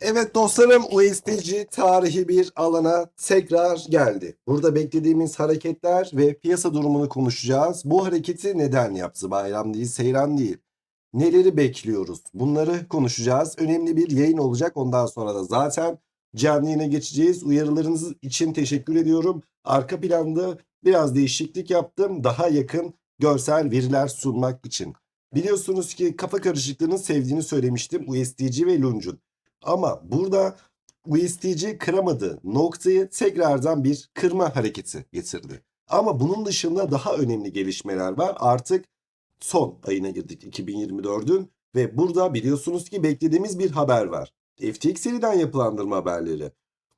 Evet dostlarım USDC tarihi bir alana tekrar geldi. Burada beklediğimiz hareketler ve piyasa durumunu konuşacağız. Bu hareketi neden yaptı? Bayram değil, seyran değil. Neleri bekliyoruz? Bunları konuşacağız. Önemli bir yayın olacak. Ondan sonra da zaten canlı yayına geçeceğiz. Uyarılarınız için teşekkür ediyorum. Arka planda biraz değişiklik yaptım. Daha yakın görsel veriler sunmak için. Biliyorsunuz ki kafa karışıklığını sevdiğini söylemiştim USDC ve Lunge'un. Ama burada USDC kıramadı noktayı tekrardan bir kırma hareketi getirdi. Ama bunun dışında daha önemli gelişmeler var. Artık son ayına girdik 2024'ün ve burada biliyorsunuz ki beklediğimiz bir haber var. FTX seriden yapılandırma haberleri.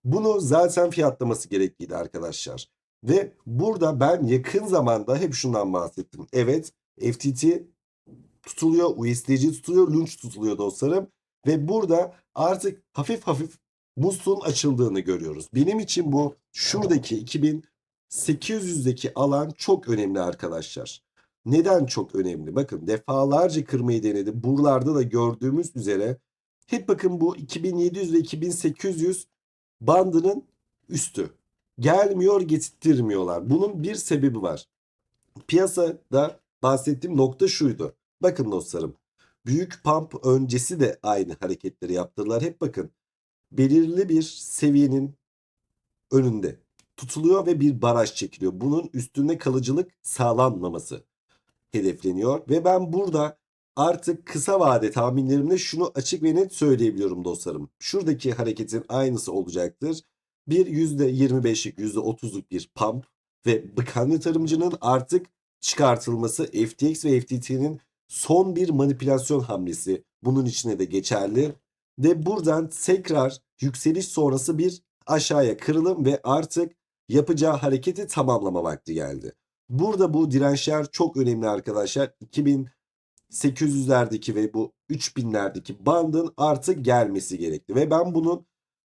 Bunu zaten fiyatlaması gerekliydi arkadaşlar. Ve burada ben yakın zamanda hep şundan bahsettim. Evet FTT tutuluyor, USDC tutuluyor, Lunch tutuluyor dostlarım. Ve burada artık hafif hafif musluğun açıldığını görüyoruz. Benim için bu şuradaki 2800'deki alan çok önemli arkadaşlar. Neden çok önemli? Bakın defalarca kırmayı denedi. Buralarda da gördüğümüz üzere hep bakın bu 2700 ve 2800 bandının üstü. Gelmiyor getirtmiyorlar. Bunun bir sebebi var. Piyasada bahsettiğim nokta şuydu. Bakın dostlarım. Büyük pump öncesi de aynı hareketleri yaptırdılar. Hep bakın belirli bir seviyenin önünde tutuluyor ve bir baraj çekiliyor. Bunun üstünde kalıcılık sağlanmaması hedefleniyor. Ve ben burada artık kısa vade tahminlerimde şunu açık ve net söyleyebiliyorum dostlarım. Şuradaki hareketin aynısı olacaktır. Bir %25'lik %30'luk bir pump ve bıkan yatırımcının artık çıkartılması FTX ve FTT'nin son bir manipülasyon hamlesi bunun içine de geçerli. Ve buradan tekrar yükseliş sonrası bir aşağıya kırılım ve artık yapacağı hareketi tamamlama vakti geldi. Burada bu dirençler çok önemli arkadaşlar. 2800'lerdeki ve bu 3000'lerdeki bandın artık gelmesi gerekli. Ve ben bunun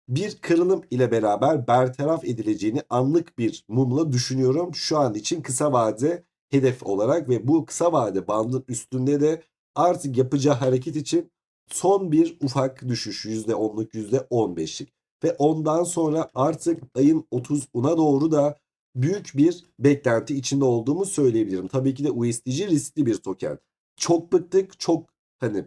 bir kırılım ile beraber bertaraf edileceğini anlık bir mumla düşünüyorum. Şu an için kısa vade hedef olarak ve bu kısa vade bandın üstünde de artık yapacağı hareket için son bir ufak düşüş %10'luk %15'lik ve ondan sonra artık ayın 30'una doğru da büyük bir beklenti içinde olduğumu söyleyebilirim. Tabii ki de USDC riskli bir token. Çok bıktık, çok hani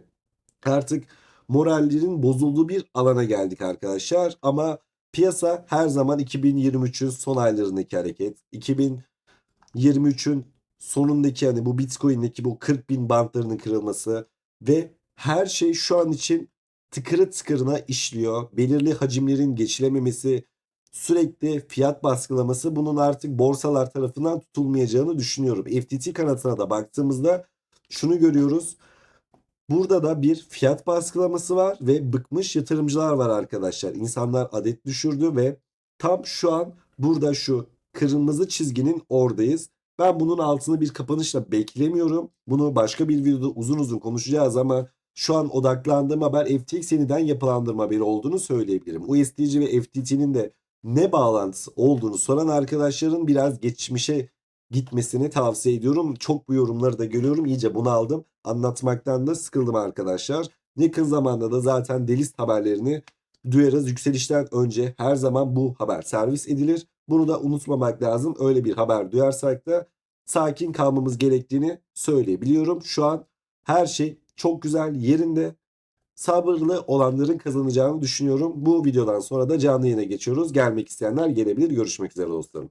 artık morallerin bozulduğu bir alana geldik arkadaşlar. Ama piyasa her zaman 2023'ün son aylarındaki hareket, 2023'ün sonundaki hani bu Bitcoin'deki bu 40 bin bantlarının kırılması ve her şey şu an için tıkırı tıkırına işliyor. Belirli hacimlerin geçilememesi, sürekli fiyat baskılaması bunun artık borsalar tarafından tutulmayacağını düşünüyorum. FTT kanatına da baktığımızda şunu görüyoruz. Burada da bir fiyat baskılaması var ve bıkmış yatırımcılar var arkadaşlar. İnsanlar adet düşürdü ve tam şu an burada şu kırmızı çizginin oradayız. Ben bunun altını bir kapanışla beklemiyorum. Bunu başka bir videoda uzun uzun konuşacağız ama şu an odaklandığım haber FTX yeniden yapılandırma haberi olduğunu söyleyebilirim. USDC ve FTT'nin de ne bağlantısı olduğunu soran arkadaşların biraz geçmişe gitmesini tavsiye ediyorum. Çok bu yorumları da görüyorum. İyice bunu aldım. Anlatmaktan da sıkıldım arkadaşlar. Yakın zamanda da zaten delist haberlerini duyarız. Yükselişten önce her zaman bu haber servis edilir. Bunu da unutmamak lazım. Öyle bir haber duyarsak da sakin kalmamız gerektiğini söyleyebiliyorum. Şu an her şey çok güzel yerinde. Sabırlı olanların kazanacağını düşünüyorum. Bu videodan sonra da canlı yayına geçiyoruz. Gelmek isteyenler gelebilir. Görüşmek üzere dostlarım.